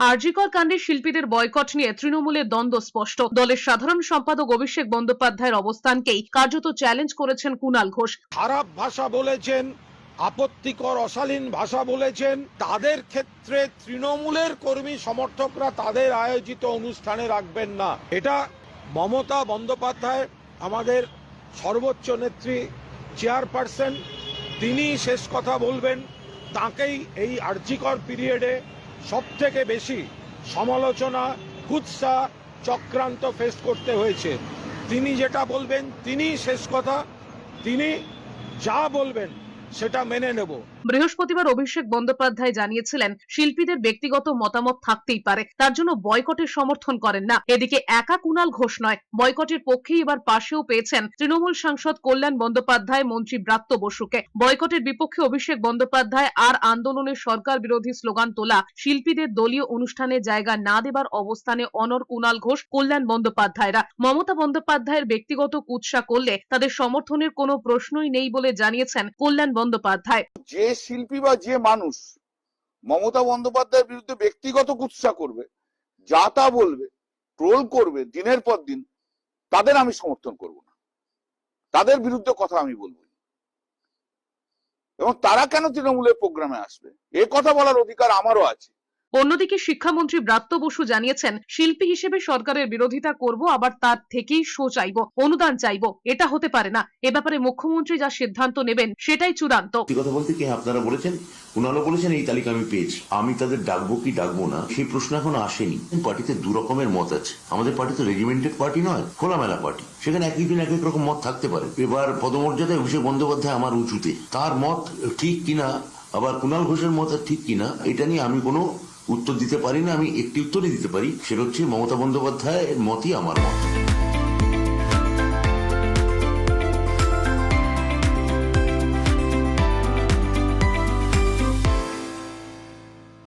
আরজিকর কাণ্ডে শিল্পীদের বয়কট নিয়ে তৃণমূলের দ্বন্দ্ব স্পষ্ট। দলের সাধারণ সম্পাদক অভিষেক বন্দ্যোপাধ্যায়ের অবস্থানকেই কার্যত চ্যালেঞ্জ করেছেন কুণাল ঘোষ। খারাপ ভাষা বলেছেন, আপত্তিকর, অশালীন ভাষা বলেছেন। তাদের ক্ষেত্রে তৃণমূলের কর্মী সমর্থকরা তাদের আয়োজিত অনুষ্ঠানে রাখবেন না। এটা মমতা বন্দ্যোপাধ্যায়, আমাদের সর্বোচ্চ নেত্রী চেয়ারপারসন তিনি শেষ কথা বলবেন। তাকেই এই আর্জিকর পিরিয়ডে সব থেকে বেশি সমালোচনা কুৎসা চক্রান্ত ফেস করতে হয়েছে। তিনি যেটা বলবেন তিনি শেষ কথা। তিনি যা বলবেন, সেটা মেনে নেব। বৃহস্পতিবার অভিষেক বন্দ্যোপাধ্যায় জানিয়েছিলেন, শিল্পীদের ব্যক্তিগত মতামত থাকতেই পারে, তার জন্য বয়কটের সমর্থন করেন না। এদিকে একা কুণাল ঘোষ নয়, বয়কটের পক্ষে এবার পাশেও পেয়েছেন তৃণমূল সাংসদ কল্যাণ বন্দ্যোপাধ্যায়, মন্ত্রী ব্রাত্য বসুকে। বয়কটের বিপক্ষে অভিষেক বন্দ্যোপাধ্যায় আর আন্দোলনের সরকার বিরোধী স্লোগান তোলা, শিল্পীদের দলীয় অনুষ্ঠানে জায়গা না দেবার অবস্থানে অনর কুণাল ঘোষ, কল্যাণ বন্দ্যোপাধ্যায়রা। মমতা বন্দ্যোপাধ্যায়ের ব্যক্তিগত কুৎসা করলে তাদের সমর্থনের কোনো প্রশ্নই নেই বলে জানিয়েছেন কল্যাণ বন্দ্যোপাধ্যায়। যে শিল্পী বা যে মানুষ মমতা বন্দ্যোপাধ্যায়ের বিরুদ্ধে ব্যক্তিগত কুৎসা করবে, যা তা বলবে ট্রোল করবে দিনের পর দিন, তাদের আমি সমর্থন করব না। তাদের বিরুদ্ধে কথা আমি বলব এবং তারা কেন তৃণমূলের প্রোগ্রামে আসবে? এ কথা বলার অধিকার আমারও আছে। অন্যদিকে শিক্ষামন্ত্রী ব্রাত্য বসু জানিয়েছেন, শিল্পী হিসেবে সরকারের বিরোধিতা করব, আবার তার থেকেই শো চাইব, অনুদান চাইব, এটা হতে পারে না। এ ব্যাপারে মুখ্যমন্ত্রী যা সিদ্ধান্ত নেবেন সেটাই চূড়ান্ত। কথা বলতে কি আপনারা বলেছেন উনারা বলেছেন, এই তালিকা আমি পেয়েছি। আমি তাদের ডাকবো কি ডাকবো না, সেই প্রশ্ন এখন আসেনি। পার্টিতে দু রকমের মত আছে। আমাদের পার্টি তো রেজিমেন্টেড পার্টি নয়, খোলামেলা পার্টি। সেখানে এক একদিন এক এক রকম মত থাকতে পারে। এবার পদমর্যাদায় অভিষেক বন্দ্যোপাধ্যায় আমার উঁচুতে। তার মত ঠিক কিনা, আবার কুণাল ঘোষের মত ঠিক কিনা, এটা নিয়ে আমি কোনো উত্তর দিতে পারি না, আমি একটি উত্তরই দিতে পারি। সেটা হচ্ছে মমতা বন্দ্যোপাধ্যায়ের মতই আমার মত।